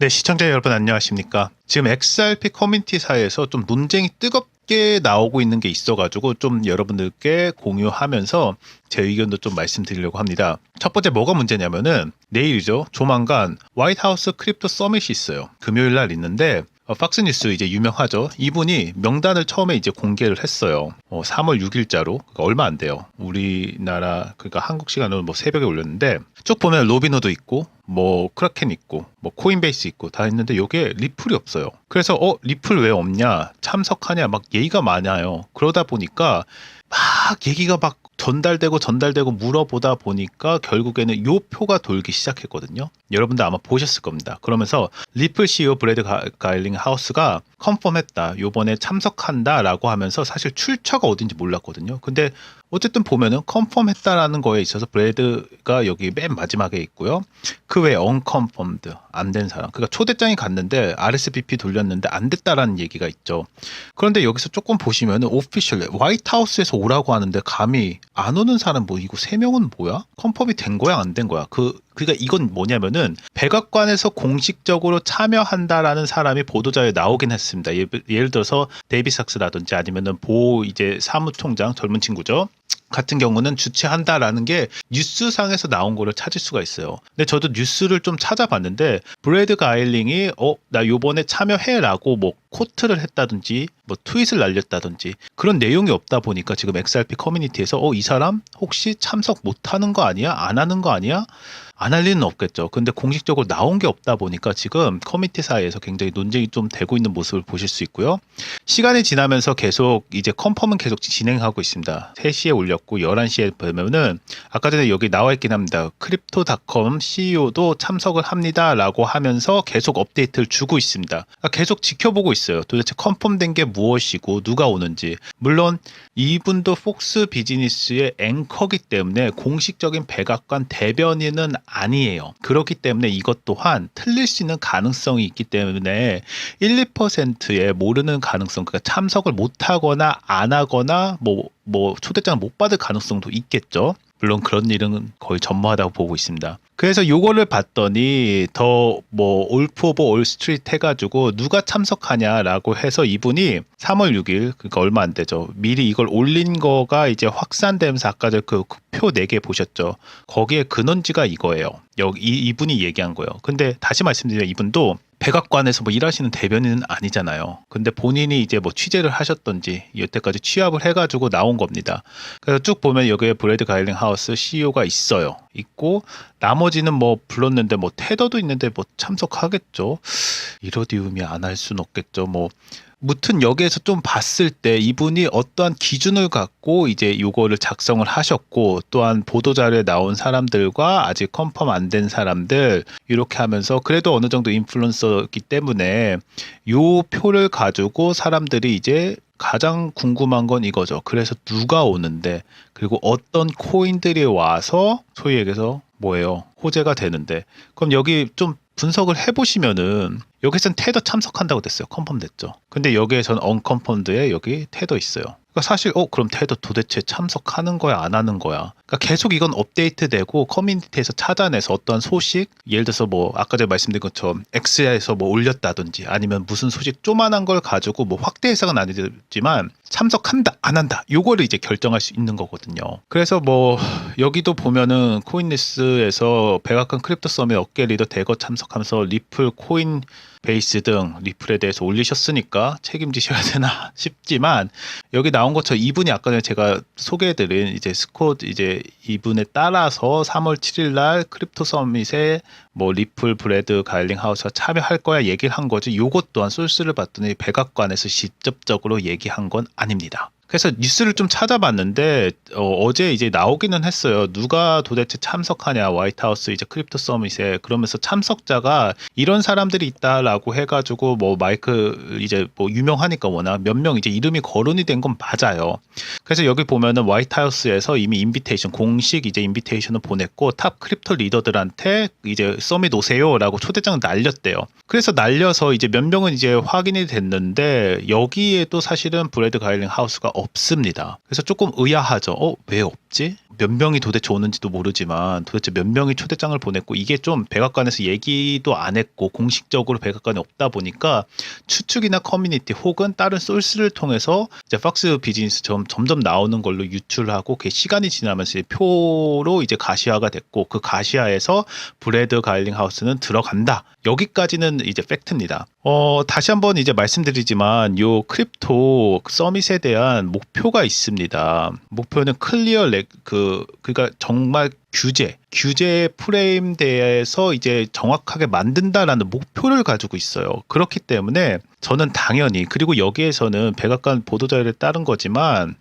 네, 시청자 여러분 안녕하십니까? 지금 XRP 커뮤니티 사이에서 좀 논쟁이 뜨겁게 나오고 있는 게 있어가지고 좀 여러분들께 공유하면서 제 의견도 좀 말씀드리려고 합니다. 첫 번째 뭐가 문제냐면은 내일이죠. 조만간 화이트하우스 크립토 서밋이 있어요. 금요일 날 있는데 어, 팍스뉴스 이제 유명하죠. 이분이 명단을 처음에 이제 공개를 했어요. 어, 3월 6일자로 그러니까 얼마 안 돼요. 우리나라 그러니까 한국 시간으로 뭐 새벽에 올렸는데 쭉 보면 로비노드 있고 뭐 크라켄 있고 뭐 코인베이스 있고 다 있는데 요게 리플이 없어요. 그래서 어 리플 왜 없냐 참석하냐 막 얘기가 많아요. 그러다 보니까 막 얘기가 막 전달되고 전달되고 물어보다 보니까 결국에는 요 표가 돌기 시작했거든요. 여러분도 아마 보셨을 겁니다. 그러면서 리플 CEO 브래드 가- 가일링 하우스가 컨펌했다. 요번에 참석한다라고 하면서 사실 출처가 어딘지 몰랐거든요. 근데 어쨌든 보면은 컨펌했다라는 거에 있어서 브래드가 여기 맨 마지막에 있고요. 그 외에 unconfirmed 안된 사람. 그러니까 초대장이 갔는데 RSVP 돌렸는데 안 됐다라는 얘기가 있죠. 그런데 여기서 조금 보시면은 오피셜 화이트하우스에서 오라고 하는데 감히 안 오는 사람 뭐 이거 세 명은 뭐야? 컨펌이 된 거야 안 된 거야? 그 그러니까 이건 뭐냐면은 백악관에서 공식적으로 참여한다라는 사람이 보도자에 나오긴 했습니다. 예, 예를 들어서 데이비 삭스라든지 아니면은 보 이제 사무총장 젊은 친구죠. 같은 경우는 주최한다라는 게 뉴스상에서 나온 거를 찾을 수가 있어요. 근데 저도 뉴스를 좀 찾아봤는데 브래드 가일링이 어 나 요번에 참여해라고 뭐 코트를 했다든지 뭐 트윗을 날렸다든지 그런 내용이 없다 보니까 지금 XRP 커뮤니티에서 어 이 사람 혹시 참석 못 하는 거 아니야? 안 하는 거 아니야? 안 할 리는 없겠죠. 근데 공식적으로 나온 게 없다 보니까 지금 커뮤니티 사이에서 굉장히 논쟁이 좀 되고 있는 모습을 보실 수 있고요. 시간이 지나면서 계속 이제 컨펌은 계속 진행하고 있습니다. 3시에 올렸고 11시에 보면은 아까 전에 여기 나와 있긴 합니다. 크립토닷컴 CEO도 참석을 합니다라고 하면서 계속 업데이트를 주고 있습니다. 그러니까 계속 지켜보고 있어요. 도대체 컨펌된 게 무엇이고 누가 오는지. 물론 이분도 폭스 비즈니스의 앵커기 때문에 공식적인 백악관 대변인은 아니에요. 그렇기 때문에 이것 또한 틀릴 수 있는 가능성이 있기 때문에 1, 2%의 모르는 가능성, 그러니까 참석을 못 하거나 안 하거나 뭐, 뭐 초대장을 못 받을 가능성도 있겠죠. 물론 그런 일은 거의 전무하다고 보고 있습니다. 그래서 요거를 봤더니 더 뭐 올프 오브 올 스트리트 해가지고 누가 참석하냐라고 해서 이분이 3월 6일 그러니까 얼마 안 되죠. 미리 이걸 올린 거가 이제 확산되면서 아까 그표 4개 보셨죠. 거기에 근원지가 이거예요. 여기 이, 이분이 얘기한 거예요. 근데 다시 말씀드리면 이분도 백악관에서 뭐 일하시는 대변인은 아니잖아요. 근데 본인이 이제 뭐 취재를 하셨던지 여태까지 취합을 해가지고 나온 겁니다. 그래서 쭉 보면 여기에 브래드 가일링 하우스 CEO가 있어요. 있고 나머지는 뭐 불렀는데 뭐 테더도 있는데 뭐 참석하겠죠. 이러디움이 안할 수는 없겠죠. 뭐 무튼 여기에서 좀 봤을 때 이분이 어떠한 기준을 갖고 이제 요거를 작성을 하셨고 또한 보도자료에 나온 사람들과 아직 컨펌 안 된 사람들 이렇게 하면서 그래도 어느 정도 인플루언서기 때문에 요 표를 가지고 사람들이 이제 가장 궁금한 건 이거죠. 그래서 누가 오는데 그리고 어떤 코인들이 와서 소위 얘기해서 뭐예요? 호재가 되는데 그럼 여기 좀 분석을 해보시면은 여기선 테더 참석한다고 됐어요. 컨펌 됐죠. 근데 여기에선 언컨펌드에 여기 테더 있어요. 그러니까 사실 어 그럼 테더 도대체 참석하는 거야 안 하는 거야. 그러니까 계속 이건 업데이트되고 커뮤니티에서 찾아내서 어떤 소식 예를 들어서 뭐 아까 전에 말씀드린 것처럼 X에서 뭐 올렸다든지 아니면 무슨 소식 쪼만한 걸 가지고 뭐 확대 해석은 아니지만 참석한다 안 한다 요거를 이제 결정할 수 있는 거거든요. 그래서 뭐 여기도 보면은 코인리스에서 백악관 크립토 서밋 어깨 리더 대거 참석하면서 리플 코인 베이스 등 리플에 대해서 올리셨으니까 책임지셔야 되나 싶지만 여기 나온 것처럼 이분이 아까 전에 제가 소개해드린 이제 스코드 이제 이분에 따라서 3월 7일 날 크립토 서밋에 뭐 리플 브래드 가일링 하우스가 참여할 거야 얘기를 한 거지 요것 또한 소스를 봤더니 백악관에서 직접적으로 얘기한 건 아닙니다. 그래서 뉴스를 좀 찾아봤는데 어, 제 이제 나오기는 했어요. 누가 도대체 참석하냐 화이트하우스 이제 크립토 서밋에 그러면서 참석자가 이런 사람들이 있다라고 해가지고 뭐 마이크 이제 뭐 유명하니까 워낙 몇 명 이제 이름이 거론이 된 건 맞아요. 그래서 여기 보면은 화이트하우스에서 이미 인비테이션 공식 이제 인비테이션을 보냈고 탑 크립토 리더들한테 이제 서밋 오세요라고 초대장을 날렸대요. 그래서 날려서 이제 몇 명은 이제 확인이 됐는데 여기에도 사실은 브래드 가일링 하우스가 없습니다. 그래서 조금 의아하죠. 어, 왜 없 지? 몇 명이 도대체 오는지도 모르지만 도대체 몇 명이 초대장을 보냈고 이게 좀 백악관에서 얘기도 안 했고 공식적으로 백악관에 없다 보니까 추측이나 커뮤니티 혹은 다른 소스를 통해서 이제 팍스 비즈니스 점 점점 나오는 걸로 유출하고 그 시간이 지나면서 표로 이제 가시화가 됐고 그 가시화에서 브래드 가일링 하우스는 들어간다. 여기까지는 이제 팩트입니다. 어, 다시 한번 이제 말씀드리지만 요 크립토 서밋에 대한 목표가 있습니다. 목표는 클리어 렉, 그, 그니까 정말 규제, 규제 프레임 대해서 이제 정확하게 만든다라는 목표를 가지고 있어요. 그렇기 때문에 저는 당연히 그리고 여기에서는 백악관 보도자료에 따른 거지만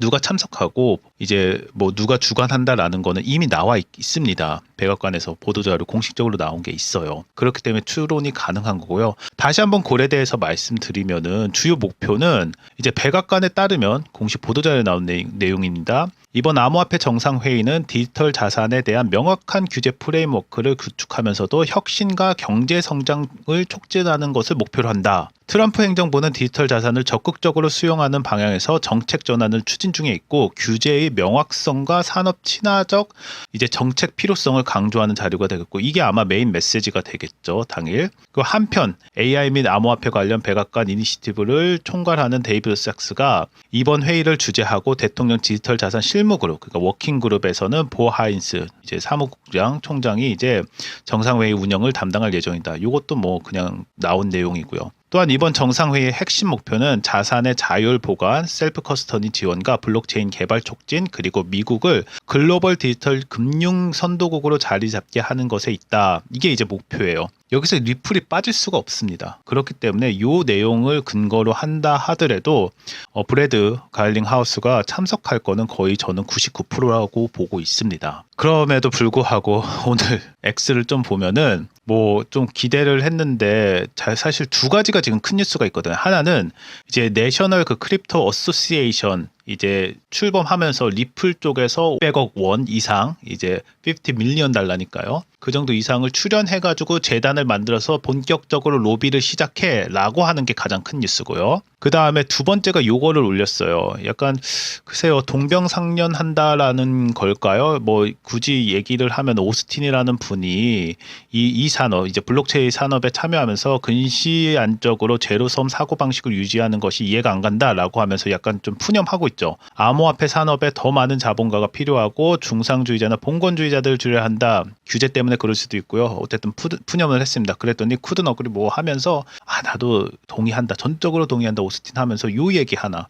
누가 참석하고 이제 뭐 누가 주관한다라는 거는 이미 나와 있, 습니다 백악관에서 보도자료 공식적으로 나온 게 있어요. 그렇기 때문에 추론이 가능한 거고요. 다시 한번 고래 대해서 말씀드리면은 주요 목표는 이제 백악관에 따르면 공식 보도자료에 나온 내, 내용입니다. 이번 암호화폐 정상회의는 디지털 자산에 대한 명확한 규제 프레임워크를 구축하면서도 혁신과 경제 성장을 촉진하는 것을 목표로 한다. 트럼프 행정부는 디지털 자산을 적극적으로 수용하는 방향에서 정책 전환을 추진 중에 있고 규제의 명확성과 산업 친화적 이제 정책 필요성을 강조하는 자료가 되겠고 이게 아마 메인 메시지가 되겠죠 당일. 그 한편 AI 및 암호화폐 관련 백악관 이니시티브를 총괄하는 데이비드 삭스가 이번 회의를 주재하고 대통령 디지털 자산 실무 그룹 그러니까 워킹 그룹에서는 보 하인스 이제 사무국장 총장이 이제 정상회의 운영을 담당할 예정이다. 이것도 뭐 그냥 나온 내용이고요. 또한 이번 정상회의의 핵심 목표는 자산의 자율 보관, 셀프 커스터니 지원과 블록체인 개발 촉진 그리고 미국을 글로벌 디지털 금융 선도국으로 자리 잡게 하는 것에 있다. 이게 이제 목표예요. 여기서 리플이 빠질 수가 없습니다. 그렇기 때문에 이 내용을 근거로 한다 하더라도 어, 브래드 가일링 하우스가 참석할 거는 거의 저는 99%라고 보고 있습니다. 그럼에도 불구하고 오늘 X를 좀 보면은 뭐 좀 기대를 했는데 자- 사실 두 가지가 지금 큰 뉴스가 있거든요. 하나는 이제 내셔널 그 크립토 어소시에이션 이제 출범하면서 리플 쪽에서 500억 원 이상 이제 50 밀리언 달러니까요. 그 정도 이상을 출연해가지고 재단을 만들어서 본격적으로 로비를 시작해라고 하는 게 가장 큰 뉴스고요. 그 다음에 두 번째가 요거를 올렸어요. 약간 글쎄요 동병상련한다라는 걸까요? 뭐 굳이 얘기를 하면 오스틴이라는 분이 이, 이 산업 이제 블록체인 산업에 참여하면서 근시 안적으로 제로섬 사고 방식을 유지하는 것이 이해가 안 간다라고 하면서 약간 좀 푸념하고 있죠. 암호화폐 산업에 더 많은 자본가가 필요하고 중상주의자나 봉건주의자들을 줄여야 한다. 규제 때문에 그럴 수도 있고요. 어쨌든 푸, 푸념을 했습니다. 그랬더니 어그리 뭐 하면서 아 나도 동의한다. 전적으로 동의한다. 오스틴 하면서 요 얘기 하나.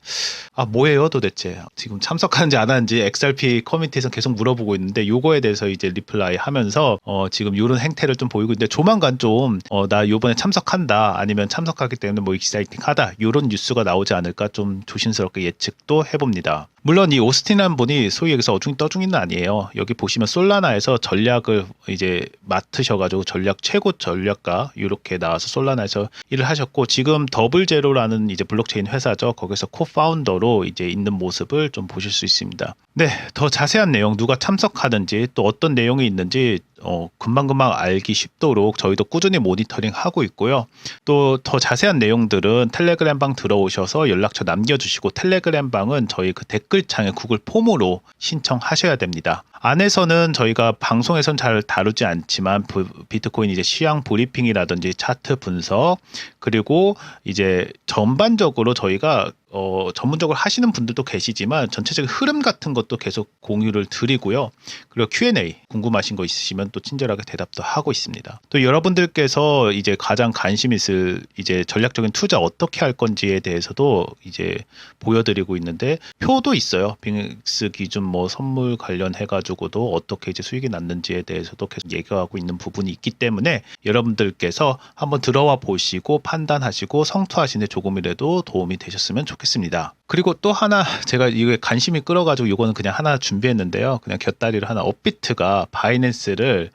아 뭐예요 도대체 지금 참석하는지 안 하는지 XRP 커뮤니티에서 계속 물어보고 있는데 요거에 대해서 이제 리플라이 하면서 어 지금 요런 행태를 좀 보이고 있는데 조만간 좀어나 요번에 참석한다 아니면 참석하기 때문에 뭐 익사이팅하다 요런 뉴스가 나오지 않을까 좀 조심스럽게 예측도 해봅니다. 물론 이 오스틴한 분이 소위 여기서 어중이 떠중이는 아니에요. 여기 보시면 솔라나에서 전략을 이제 맡으셔가지고 전략 최고 전략가 이렇게 나와서 솔라나에서 일을 하셨고 지금 더블 제로라는 이제 블록체인 회사죠. 거기서 코파운더로 이제 있는 모습을 좀 보실 수 있습니다. 네, 더 자세한 내용 누가 참석하는지 또 어떤 내용이 있는지 어, 금방금방 알기 쉽도록 저희도 꾸준히 모니터링 하고 있고요. 또 더 자세한 내용들은 텔레그램 방 들어오셔서 연락처 남겨주시고 텔레그램 방은 저희 그 댓글창에 구글 폼으로 신청하셔야 됩니다. 안에서는 저희가 방송에선 잘 다루지 않지만 부- 비트코인 이제 시황 브리핑이라든지 차트 분석 그리고 이제 전반적으로 저희가 어, 전문적으로 하시는 분들도 계시지만 전체적인 흐름 같은 것도 계속 공유를 드리고요. 그리고 Q&A 궁금하신 거 있으시면 또 친절하게 대답도 하고 있습니다. 또 여러분들께서 이제 가장 관심 있을 이제 전략적인 투자 어떻게 할 건지에 대해서도 이제 보여드리고 있는데 표도 있어요. 빙스 기준 뭐 선물 관련해 가지고 도 어떻게 이제 수익이 났는지에 대해서도 계속 얘기하고 있는 부분이 있기 때문에 여러분들께서 한번 들어와 보시고 판단하시고 성투하시는 데 조금이라도 도움이 되셨으면 좋겠습니다. 그리고 또 하나 제가 이게 관심이 끌어가지고 이거는 그냥 하나 준비했는데요. 그냥 곁다리를 하나 업비트가 바이낸스를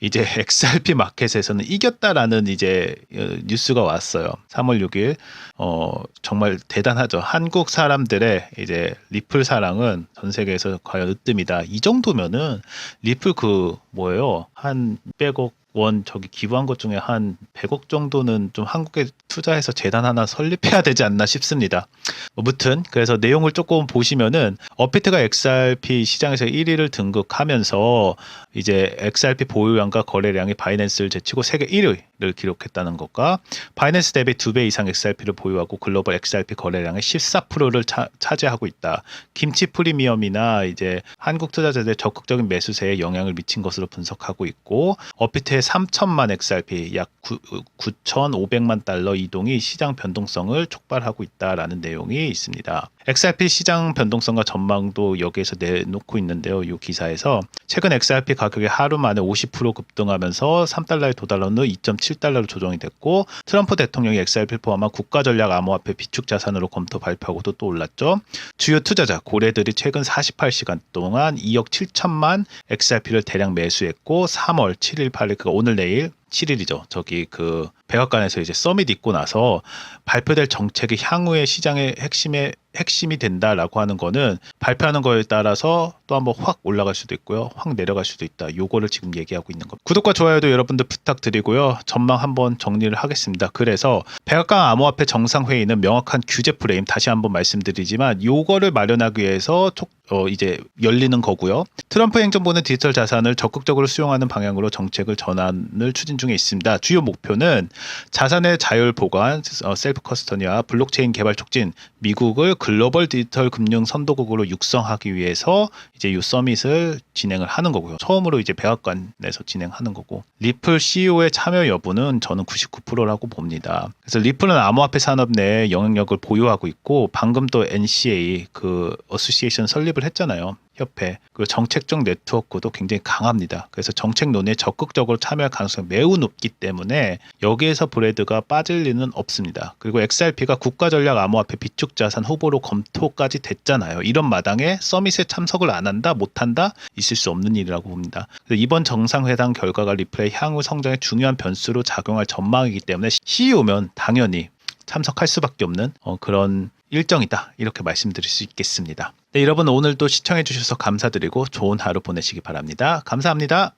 이제 XRP 마켓에서는 이겼다라는 이제 어, 뉴스가 왔어요. 3월 6일. 어, 정말 대단하죠. 한국 사람들의 이제 리플 사랑은 전 세계에서 과연 으뜸이다. 이 정도면은 리플 그 뭐예요? 한 100억 원 저기 기부한 것 중에 한 100억 정도는 좀 한국에 투자해서 재단 하나 설립해야 되지 않나 싶습니다. 무튼 그래서 내용을 조금 보시면은 어피트가 XRP 시장에서 1위를 등극하면서 이제 XRP 보유량과 거래량이 바이낸스를 제치고 세계 1위를 기록했다는 것과 바이낸스 대비 2배 이상 XRP를 보유하고 글로벌 XRP 거래량의 14%를 차, 차지하고 있다. 김치 프리미엄이나 이제 한국 투자자들의 적극적인 매수세에 영향을 미친 것으로 분석하고 있고 어피트의 3천만 XRP 약 9, 9,500만 달러 이동이 시장 변동성을 촉발하고 있다라는 내용이 있습니다. XRP 시장 변동성과 전망도 여기에서 내놓고 있는데요. 이 기사에서 최근 XRP 가격이 하루 만에 50% 급등하면서 3달러에 도달한 후 2.7달러로 조정이 됐고 트럼프 대통령이 XRP 포함한 국가 전략 암호화폐 비축 자산으로 검토 발표하고도 또 올랐죠. 주요 투자자 고래들이 최근 48시간 동안 2억 7천만 XRP를 대량 매수했고 3월 7일 8일 그 러니까 오늘 내일 7일이죠. 저기 그 백악관에서 이제 서밋 있고 나서 발표될 정책이 향후의 시장의 핵심에 핵심이 된다라고 하는 거는 발표하는 거에 따라서 또 한번 확 올라갈 수도 있고요. 확 내려갈 수도 있다. 요거를 지금 얘기하고 있는 겁니다. 구독과 좋아요도 여러분들 부탁드리고요. 전망 한번 정리를 하겠습니다. 그래서 백악관 암호화폐 정상회의는 명확한 규제 프레임 다시 한번 말씀드리지만 요거를 마련하기 위해서 촉, 어, 이제 열리는 거고요. 트럼프 행정부는 디지털 자산을 적극적으로 수용하는 방향으로 정책을 전환을 추진 중에 있습니다. 주요 목표는 자산의 자율 보관, 어, 셀프 커스터니와 블록체인 개발 촉진, 미국을 글로벌 디지털 금융 선도국으로 육성하기 위해서 이제 이 서밋을 진행을 하는 거고요. 처음으로 이제 백악관에서 진행하는 거고 리플 CEO의 참여 여부는 저는 99%라고 봅니다. 그래서 리플은 암호화폐 산업 내에 영향력을 보유하고 있고 방금 또 NCA 그 어소시에이션 설립을 했잖아요. 협회 그 정책적 네트워크도 굉장히 강합니다. 그래서 정책 논의에 적극적으로 참여할 가능성이 매우 높기 때문에 여기에서 브레드가 빠질 리는 없습니다. 그리고 XRP가 국가전략 암호화폐 비축자산 후보로 검토까지 됐잖아요. 이런 마당에 서밋에 참석을 안 한다, 못 한다 있을 수 없는 일이라고 봅니다. 그래서 이번 정상회담 결과가 리플의 향후 성장에 중요한 변수로 작용할 전망이기 때문에 CEO면 당연히 참석할 수밖에 없는 어, 그런 일정이다 이렇게 말씀드릴 수 있겠습니다. 네, 여러분 오늘도 시청해 주셔서 감사드리고 좋은 하루 보내시기 바랍니다. 감사합니다.